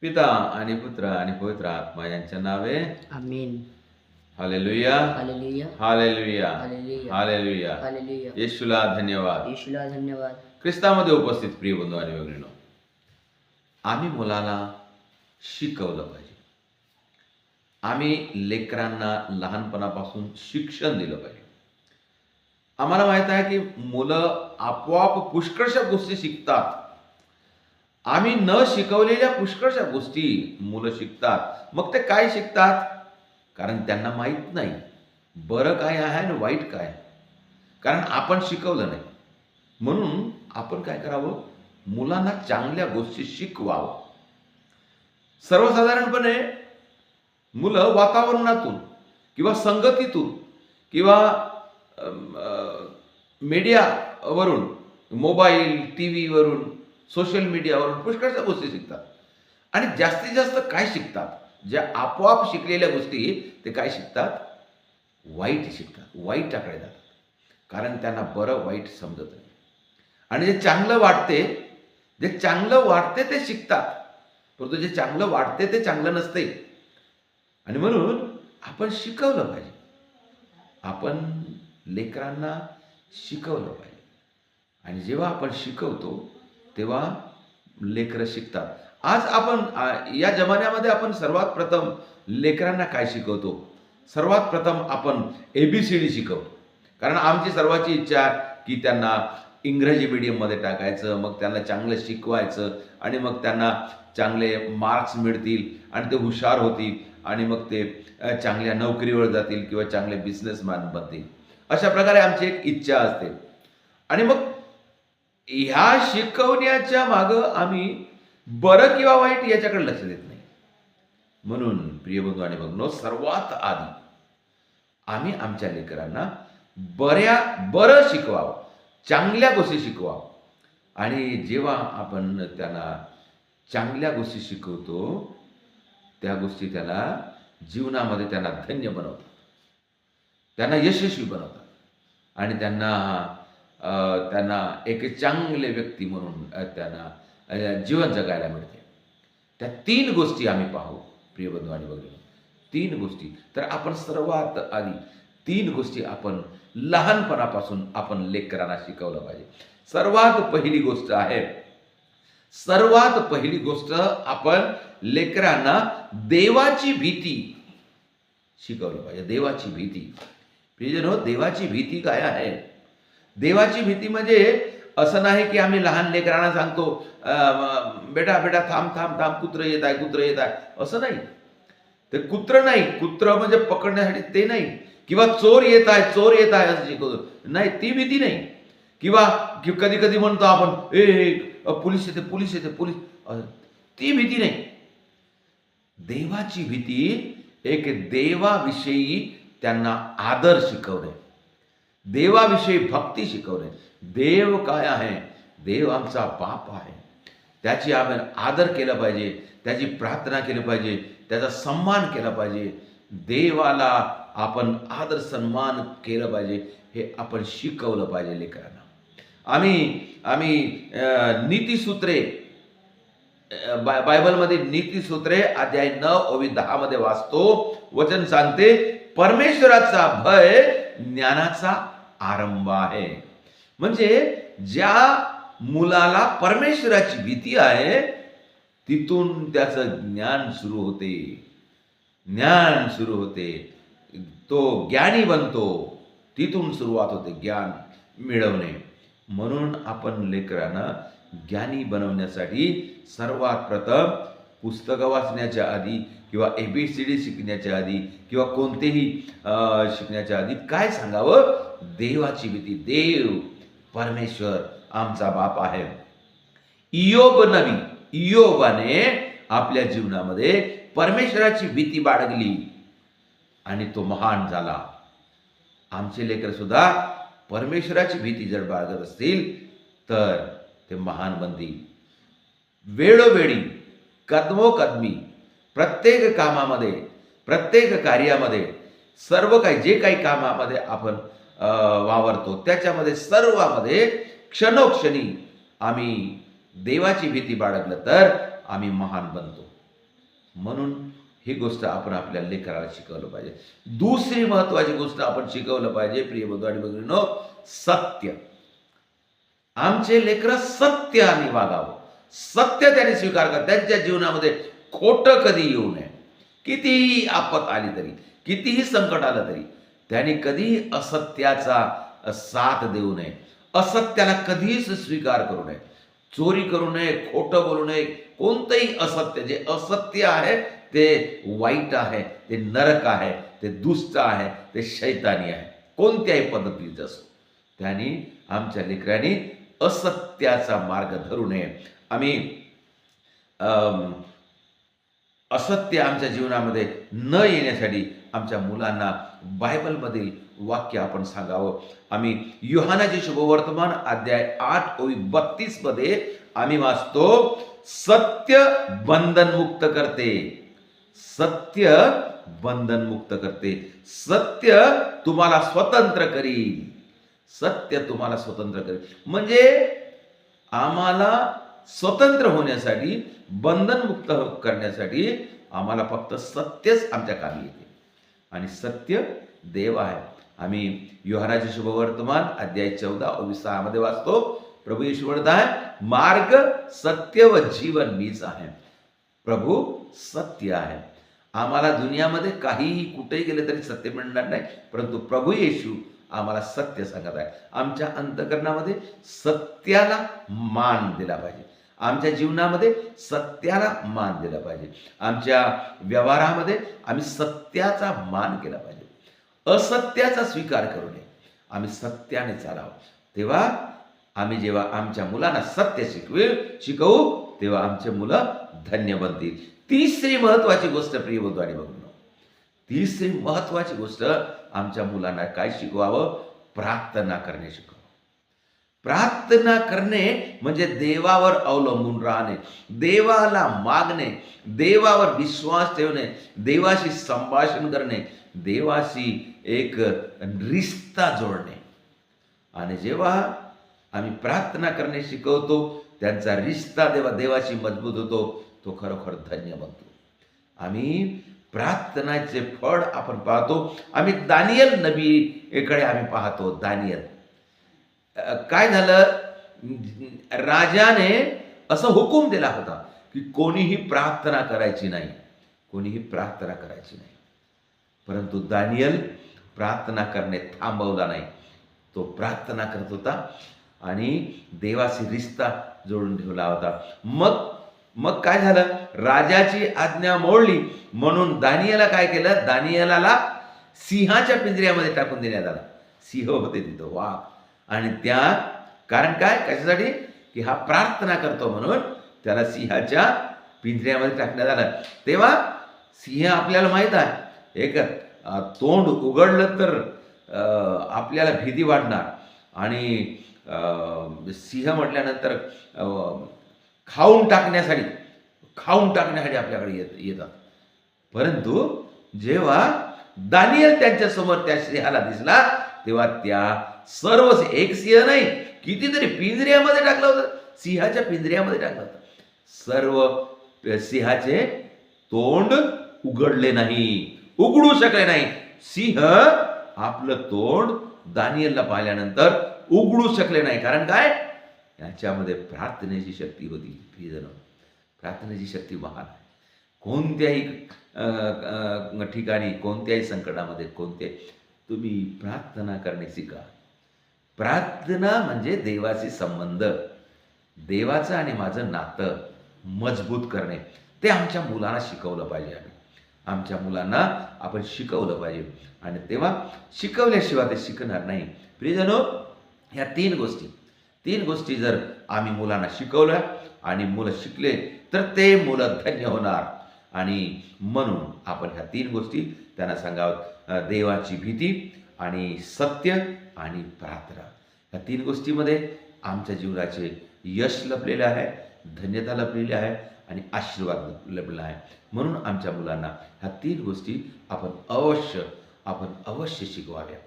पिता आणि पुत्र आणि पवित्र आत्मा यांच्या नावे. आमीन. Hallelujah. Hallelujah. Hallelujah. Hallelujah. Hallelujah. येशूला धन्यवाद. येशूला धन्यवाद. ख्रिस्तामध्ये उपस्थित प्रिय बंधू आणि वगैरे आम्ही मुलाला शिकवलं पाहिजे. आम्ही लेकरांना लहानपणापासून शिक्षण दिलं पाहिजे. आम्हाला माहीत आहे की मुलं आपोआप पुष्कळशा गोष्टी शिकतात. आम्ही न शिकवलेल्या पुष्कळशा गोष्टी मुलं शिकतात. मग ते काय शिकतात? कारण त्यांना माहीत नाही. बरं काय आहे आणि वाईट काय? आहे. कारण आपण शिकवलं नाही. म्हणून आपण काय करावं? मुलांना चांगल्या गोष्टी शिकवावं. सर्वसाधारणपणे मुलं वातावरणातून किंवा संगतीतून किंवा मीडियावरून मोबाईल टी व्हीवरून सोशल मीडियावरून पुष्कळच्या गोष्टी शिकतात. आणि जास्तीत जास्त काय शिकतात? ज्या आपोआप शिकलेल्या गोष्टी ते काय शिकतात? वाईट शिकतात. वाईटाकडे जातात. कारण त्यांना बरं वाईट समजत नाही. आणि जे चांगलं वाटते जे चांगलं वाटते ते शिकतात. परंतु जे चांगलं वाटते ते चांगलं नसते. आणि म्हणून आपण शिकवलं पाहिजे. आपण लेकरांना शिकवलं पाहिजे. आणि जेव्हा आपण शिकवतो तेव्हा लेकरं शिकतात. आज आपण या जमान्यामध्ये आपण सर्वात प्रथम लेकरांना काय शिकवतो? सर्वात प्रथम आपण ए बी सी डी शिकवतो. कारण आमची सर्वांची इच्छा आहे की त्यांना इंग्रजी मीडियममध्ये टाकायचं मग त्यांना चांगलं शिकवायचं आणि मग त्यांना चांगले मार्क्स मिळतील आणि ते हुशार होतील आणि मग ते चांगल्या नोकरीवर जातील किंवा चांगले बिझनेसमॅन बनतील. अशा प्रकारे आमची एक इच्छा असते. आणि मग ह्या शिकवण्याच्या मागं आम्ही बरं किंवा वाईट याच्याकडे लक्ष देत नाही. म्हणून प्रिय बंधू आणि बघनो सर्वात आधी आम्ही आमच्या लेकरांना बऱ्या बरं शिकवावं चांगल्या गोष्टी शिकवावं. आणि जेव्हा आपण त्यांना चांगल्या गोष्टी शिकवतो त्या गोष्टी त्याला जीवनामध्ये त्यांना धन्य बनवतात. त्यांना यशस्वी बनवतात. आणि त्यांना त्यांना एक चांगले व्यक्ती म्हणून त्यांना जीवन जगायला मिळते. त्या तीन गोष्टी आम्ही पाहू प्रियबंधू आणि वगैरे तीन गोष्टी. तर आपण सर्वात आधी तीन गोष्टी आपण लहानपणापासून आपण लेकरांना शिकवलं पाहिजे. सर्वात पहिली गोष्ट आहे सर्वात पहिली गोष्ट आपण लेकरांना देवाची भीती शिकवलं पाहिजे. देवाची भीती. प्रियजन हो देवाची भीती काय आहे? देवाची भीती म्हणजे असं नाही की आम्ही लहान लेकरांना सांगतो बेटा बेटा थांब थांब थांब कुत्र येत आहे कुत्र येत आहे. असं नाही. ते कुत्र नाही. कुत्र म्हणजे पकडण्यासाठी ते नाही. किंवा चोर येत आहे चोर येत आहे असं शिकवतो. नाही ती भीती नाही. किंवा कधी कधी म्हणतो आपण ए पोलीस येते पोलीस येते पोलीस. ती भीती नाही. देवाची भीती एक देवाविषयी त्यांना आदर शिकवणे. देवाविषयी भक्ती शिकवणे. देव काय आहे? देव आमचा बाप आहे. त्याची आपण आदर केला पाहिजे. त्याची प्रार्थना केली पाहिजे. त्याचा सन्मान केला पाहिजे. देवाला आपण आदर सन्मान केलं पाहिजे हे आपण शिकवलं पाहिजे लेकरांना. आम्ही आम्ही नीतीसूत्रे नीतिसूत्रे बाय- बायबलमध्ये नीतीसूत्रे अध्याय नऊ ओवी दहामध्ये वाचतो. वचन सांगते परमेश्वराचा भय ज्ञानाचा आरंभ आहे म्हणजे ज्या मुलाला परमेश्वराची भीती आहे तिथून त्याचं ज्ञान सुरू होते. ज्ञान सुरू होते. तो ज्ञानी बनतो. तिथून सुरुवात होते ज्ञान मिळवणे. म्हणून आपण लेकरांना ज्ञानी बनवण्यासाठी सर्वात प्रथम पुस्तकं वाचण्याच्या आधी किंवा ए बी सी डी शिकण्याच्या आधी किंवा कोणतेही शिकण्याच्या आधी काय सांगावं? देवाची भीती. देव परमेश्वर आमचा बाप आहे. इयोब नवी. इयोबाने आपल्या जीवनामध्ये परमेश्वराची भीती बाळगली आणि तो महान झाला. आमचे लेकर सुद्धा परमेश्वराची भीती जर बाळगत असतील तर ते महान बनतील. वेळोवेळी कदमोकदमी प्रत्येक कामामध्ये प्रत्येक कार्यामध्ये सर्व काही जे काही कामामध्ये आपण वावरतो. त्याच्यामध्ये सर्वामध्ये क्षणोक्षणी आम्ही देवाची भीती बाळगलं तर आम्ही महान बनतो. म्हणून ही गोष्ट आपण आपल्या लेकराला शिकवलं पाहिजे. दुसरी महत्वाची गोष्ट आपण शिकवलं पाहिजे प्रिय बंधू आणि बघिनो सत्य. आमचे लेकर सत्य आणि वागावं. सत्य त्याने स्वीकार कर. त्यांच्या जीवनामध्ये खोटं कधी येऊ नये. कितीही आपत आली तरी कितीही संकट आलं तरी त्यांनी कधी असत्याचा साथ देऊ नये. असत्याला कधीच स्वीकार करू नये. चोरी करू नये खोटं बोलू नये. कोणतंही असत्य जे असत्य आहे ते वाईट आहे ते नरक आहे ते दुष्ट आहे ते शैतानी आहे. कोणत्याही पद्धतीचं असो. त्यांनी आमच्या लेकरांनी असत्याचा मार्ग धरू नये. आम्ही असत्य आमच्या जीवनामध्ये न येण्यासाठी आमच्या मुलांना बायबलमधील वाक्य आपण सांगावं. आम्ही युहानाचे शुभवर्तमान अध्याय आठ ओवी बत्तीसमध्ये आम्ही वाचतो सत्य बंधनमुक्त करते. सत्य बंधनमुक्त करते. सत्य तुम्हाला स्वतंत्र करील सत्य तुम्हाला स्वतंत्र करेल म्हणजे आम्हाला स्वतंत्र होण्यासाठी बंधनमुक्त करण्यासाठी आम्हाला फक्त सत्यच आमच्या कामी येते. आणि सत्य देव आहे. आम्ही युहानाचे शुभवर्तमान अध्याय चौदा सहामध्ये वाचतो. प्रभू येशू म्हणत आहे मार्ग सत्य व जीवन मीच आहे. प्रभू सत्य आहे. आम्हाला दुनियामध्ये काहीही कुठेही गेले तरी सत्य मिळणार नाही परंतु प्रभू येशू आम्हाला सत्य सांगत आहे. आमच्या अंतकरणामध्ये सत्याला मान दिला पाहिजे. आमच्या जीवनामध्ये सत्याला मान दिला पाहिजे. आमच्या व्यवहारामध्ये आम्ही सत्याचा मान केला पाहिजे. असत्याचा स्वीकार करू नये. आम्ही सत्याने चालावं. तेव्हा आम्ही जेव्हा आमच्या मुलांना सत्य शिकवेल शिकवू तेव्हा आमचे मुलं धन्य बनतील. तिसरी महत्वाची गोष्ट प्रिय बंधू आणि बघून. तिसरी महत्वाची गोष्ट आमच्या मुलांना काय शिकवावं? प्रार्थना करणे शिकव. प्रार्थना करणे म्हणजे देवावर अवलंबून राहणे. देवाला मागणे देवावर विश्वास ठेवणे देवाशी संभाषण करणे देवाशी एक रिश्ता जोडणे. आणि जेव्हा आम्ही प्रार्थना करणे शिकवतो त्यांचा रिश्ता देवा देवाशी मजबूत होतो तो खरोखर धन्य बनतो. आम्ही प्रार्थनाचे फळ आपण पाहतो. आम्ही दानियल नबीकडे आम्ही पाहतो दानियल. काय झालं? राजाने असं हुकूम दिला होता की कोणीही प्रार्थना करायची नाही. कोणीही प्रार्थना करायची नाही. परंतु दानियल प्रार्थना करणे थांबवला नाही. तो प्रार्थना करत होता आणि देवाशी रिश्ता जोडून ठेवला होता. मग मग काय झालं? राजाची आज्ञा मोडली. म्हणून दानियाला काय केलं? दानियाला सिंहाच्या पिंजऱ्यामध्ये टाकून देण्यात आला. सिंह होते तिथं. वाघ आणि त्या कारण काय? कशासाठी? की हा प्रार्थना करतो म्हणून त्याला सिंहाच्या पिंजऱ्यामध्ये टाकण्यात आलं. तेव्हा सिंह आपल्याला माहीत आहे. एक तोंड उघडलं तर आपल्याला भीती वाटणार. आणि सिंह म्हटल्यानंतर खाऊन टाकण्यासाठी खाऊन टाकण्यासाठी आपल्याकडे येत येतात. परंतु जेव्हा दानियल त्यांच्यासमोर त्या सिंहाला दिसला तेव्हा त्या सर्व एक सिंह नाही कितीतरी पिंजऱ्यामध्ये टाकलं होतं. सिंहाच्या पिंजऱ्यामध्ये टाकलं होतं. सर्व सिंहाचे तोंड उघडले नाही उघडू शकले नाही. सिंह आपलं तोंड दानियलला पाहिल्यानंतर उघडू शकले नाही. कारण काय? याच्यामध्ये प्रार्थनेची शक्ती होती प्रार्थनेची शक्ती महान आहे. कोणत्याही ठिकाणी कोणत्याही संकटामध्ये कोणते तुम्ही प्रार्थना करणे शिका. प्रार्थना म्हणजे देवाशी संबंध. देवाचं आणि माझं नातं मजबूत करणे. ते आमच्या मुलांना शिकवलं पाहिजे आम्ही. आमच्या मुलांना आपण शिकवलं पाहिजे. आणि तेव्हा शिकवल्याशिवाय ते शिकणार नाही. प्रियजनो ह्या तीन गोष्टी. तीन गोष्टी जर आम्ही मुलांना शिकवल्या आणि मुलं शिकले तर ते मुलं धन्य होणार. आणि म्हणून आपण ह्या तीन गोष्टी त्यांना सांगावं देवाची भीती आणि सत्य आणि प्रार्थना ह्या तीन गोष्टीमध्ये आमच्या जीवनाचे यश लपलेले आहे धन्यता लपलेली आहे आणि आशीर्वाद लपलेला आहे. म्हणून आमच्या मुलांना ह्या तीन गोष्टी आपण अवश्य आपण अवश्य शिकवाव्या